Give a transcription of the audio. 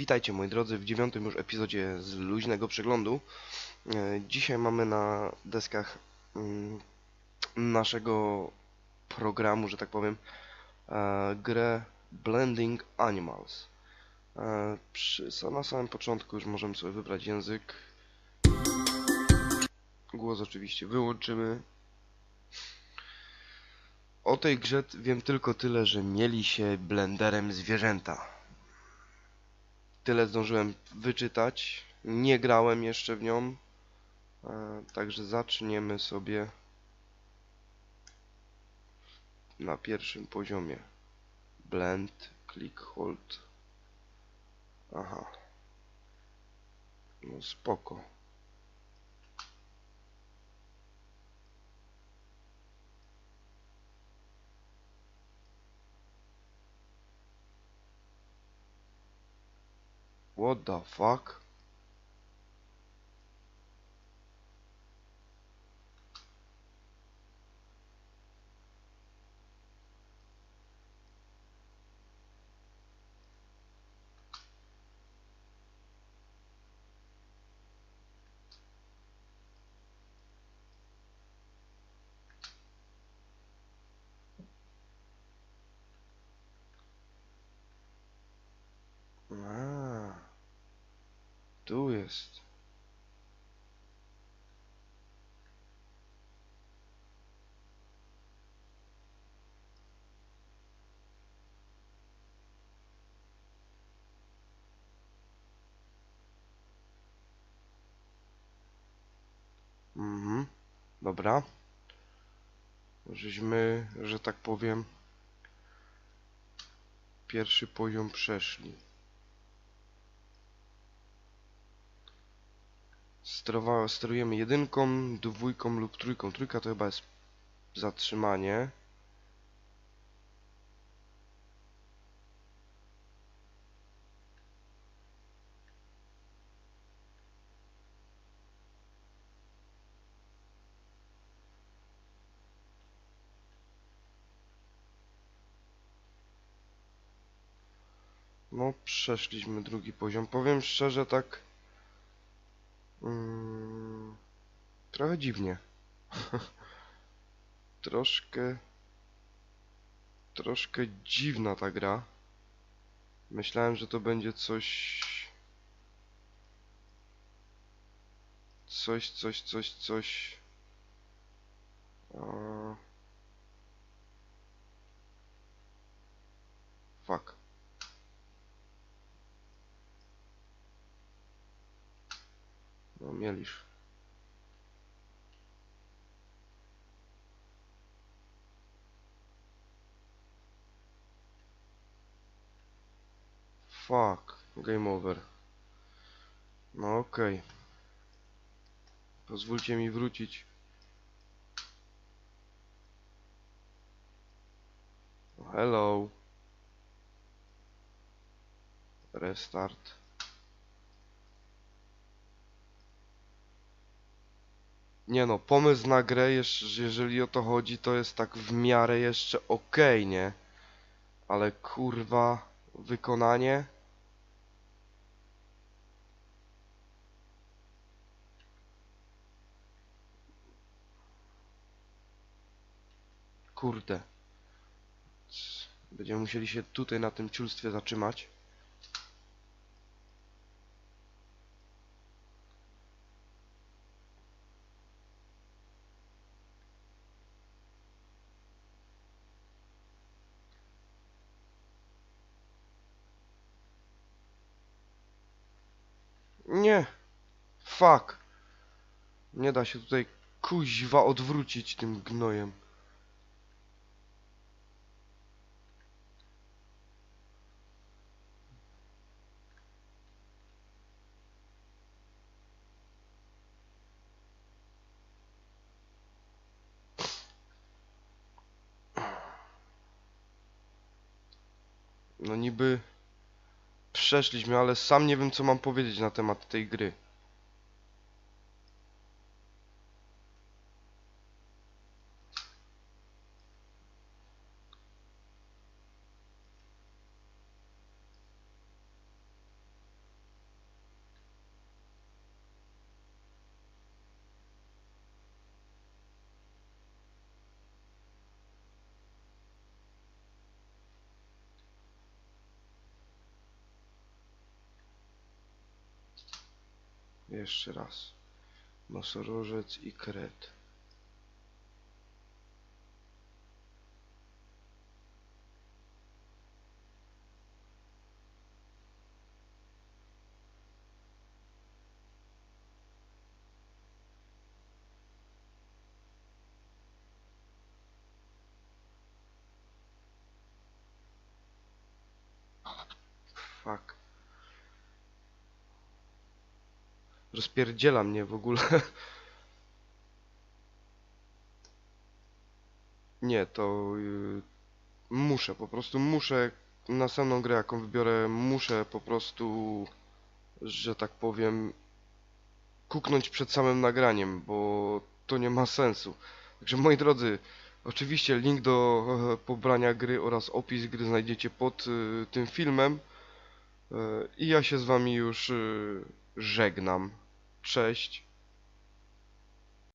Witajcie moi drodzy w dziewiątym już epizodzie z luźnego przeglądu. E, Dzisiaj mamy na deskach mm, naszego programu, że tak powiem, e, grę Blending Animals. E, na samym początku już możemy sobie wybrać język. Głos oczywiście wyłączymy. O tej grze wiem tylko tyle, że mieli się blenderem zwierzęta. Tyle zdążyłem wyczytać. Nie grałem jeszcze w nią. E, także zaczniemy sobie na pierwszym poziomie. Blend, click, hold. Aha. No spoko. What the fuck? Tu jest. Mhm, dobra. Żeśmy, że tak powiem, pierwszy poziom przeszli. Sterowa, sterujemy jedynką, dwójką lub trójką. Trójka to chyba jest zatrzymanie. No, przeszliśmy drugi poziom. Powiem szczerze, tak. Mm, trochę dziwnie. troszkę. Troszkę dziwna ta gra. Myślałem, że to będzie coś. Coś, coś, coś, coś. Fuck. No, mielisz. Fuck. Game over. No okej. Pozwólcie mi wrócić. Hello. Restart. Nie no, pomysł na grę, jeż- jeżeli o to chodzi, to jest tak w miarę jeszcze okej, nie? Ale kurwa, wykonanie? Kurde. Będziemy musieli się tutaj na tym ciulstwie zatrzymać. Nie. Fuck. Nie da się tutaj kuźwa odwrócić tym gnojem. No niby przeszliśmy, ale sam nie wiem co mam powiedzieć na temat tej gry. Jeszcze raz. Nosorożec i kret. Fuck. Rozpierdziela mnie w ogóle. Nie, to y, muszę, po prostu muszę następną grę jaką wybiorę, muszę po prostu, że tak powiem, kuknąć przed samym nagraniem, bo to nie ma sensu. Także moi drodzy, oczywiście link do e, pobrania gry oraz opis gry znajdziecie pod y, tym filmem. E, I ja się z wami już żegnam. Cześć.